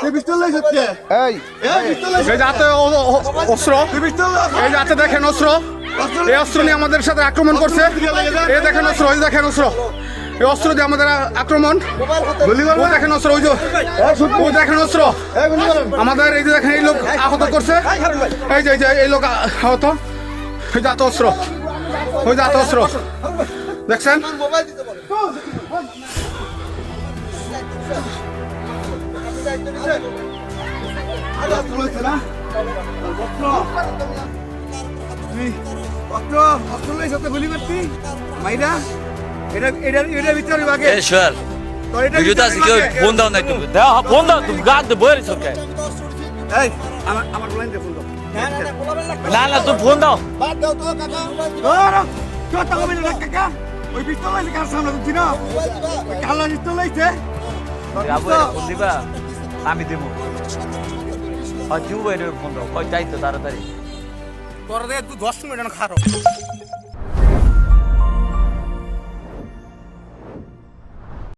এই এই পিস্তল লাইছিস এই যে হাতে ও- ও- ও- অস্ত্র এই যে হাতে দেখেন অস্ত্র এই অস্ত্র নিয়ে আমাদের সাথে আক্রমণ করছে এই দেখেন অস্ত্র এই দেখেন অস্ত্র এই অস্ত্র দিয়ে আমাদের আক্রমণ গুলি ও দেখেন অস্ত্র ওই যে ও দেখেন অস্ত্র এই আমাদের এই যে দেখেন এই লোক আহত করছে এই যে এই যে এই লোক আহত ওই যে হাতে অস্ত্র ওই যে হাতে অস্ত্র দেখছেন মোবাইল দিতে বলে মাইরা এটা এটা এটা তোর এটা ভিডিওতে আছে কেউ ফোন দাও না তুমি। দাও ফোন দাও তুমি গাদ দে বইরে সরকার এই আমার আমার লাইন দে ফোন দাও। না না তুমি ফোন দাও। বাদ দাও তো কাকা। ধরো কেউ টাকা মিলে না কাকা। ওই পিস্তল লাইছে কার সামনে তুই না মোবাইল দিবা ওই কালা পিস্তল লাইছে। আবু ফোন দিবা? আমি দেবো আর দিব এর ফোন দাও কই যাই তো তাড়াতাড়ি তোর দে তুই দশ মিনিট খারো